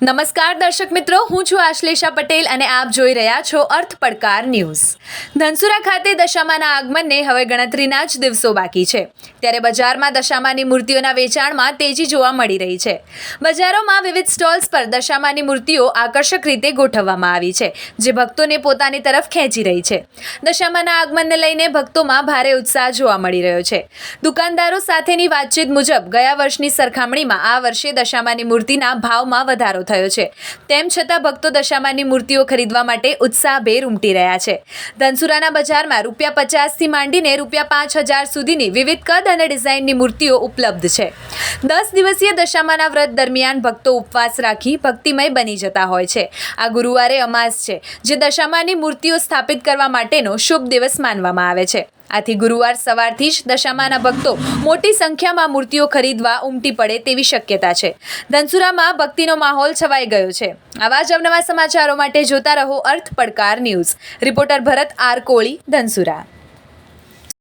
નમસ્કાર દર્શક મિત્રો, હું છું આશ્લેષા પટેલ અને આપ જોઈ રહ્યા છો અર્થ પડકાર ન્યૂઝ. ધનસુરા ખાતે દશામાના આગમનને હવે ગણતરીના જ દિવસો બાકી છે. ત્યારે બજારમાં દશામાની મૂર્તિઓના વેચાણમાં તેજી જોવા મળી રહી છે. બજારોમાં વિવિધ સ્ટોલ્સ પર દશામાની મૂર્તિઓ આકર્ષક રીતે ગોઠવવામાં આવી છે, જે ભક્તોને પોતાની તરફ ખેંચી રહી છે. દશામાના આગમનને લઈને ભક્તોમાં ભારે ઉત્સાહ જોવા મળી રહ્યો છે. દુકાનદારો સાથેની વાતચીત મુજબ ગયા વર્ષની સરખામણીમાં આ વર્ષે દશામાની મૂર્તિના ભાવમાં વધારો થયો છે. તેમ છતાં ભક્તો દશામાની મૂર્તિઓ ખરીદવા માટે ઉત્સાહભેર ઉમટી રહ્યા છે. ધનસુરાના બજારમાં રૂપિયા પચાસથી માંડીને રૂપિયા પાંચ હજાર સુધીની વિવિધ કદ અને ડિઝાઇનની મૂર્તિઓ ઉપલબ્ધ છે. દસ દિવસીય દશામાના વ્રત દરમિયાન ભક્તો ઉપવાસ રાખી ભક્તિમય બની જતા હોય છે. આ ગુરુવારે અમાસ છે, જે દશામાની મૂર્તિઓ સ્થાપિત કરવા માટેનો શુભ દિવસ માનવામાં આવે છે. આથી ગુરુવાર સવારથી જ દશામાના ભક્તો મોટી સંખ્યામાં મૂર્તિઓ ખરીદવા ઉમટી પડે તેવી શક્યતા છે. ધનસુરામાં ભક્તિનો માહોલ છવાઈ ગયો છે. આવા જ અવનવા સમાચારો માટે જોતા રહો અર્થ પડકાર news. Reporter Bharat R Koli, Dhansura.